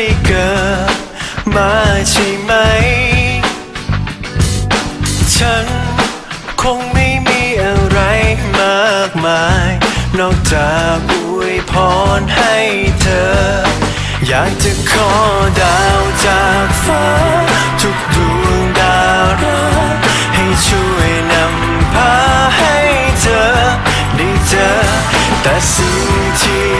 ได้เกิดมาใช่ไหม ฉันคงไม่มีอะไรมากมาย นอกจากอวยพรให้เธอ อยากจะขอดาวจากฟ้า ทุกดวงดารักให้ช่วยนำพาให้เธอ ได้เจอแต่สิ่งที่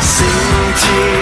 แ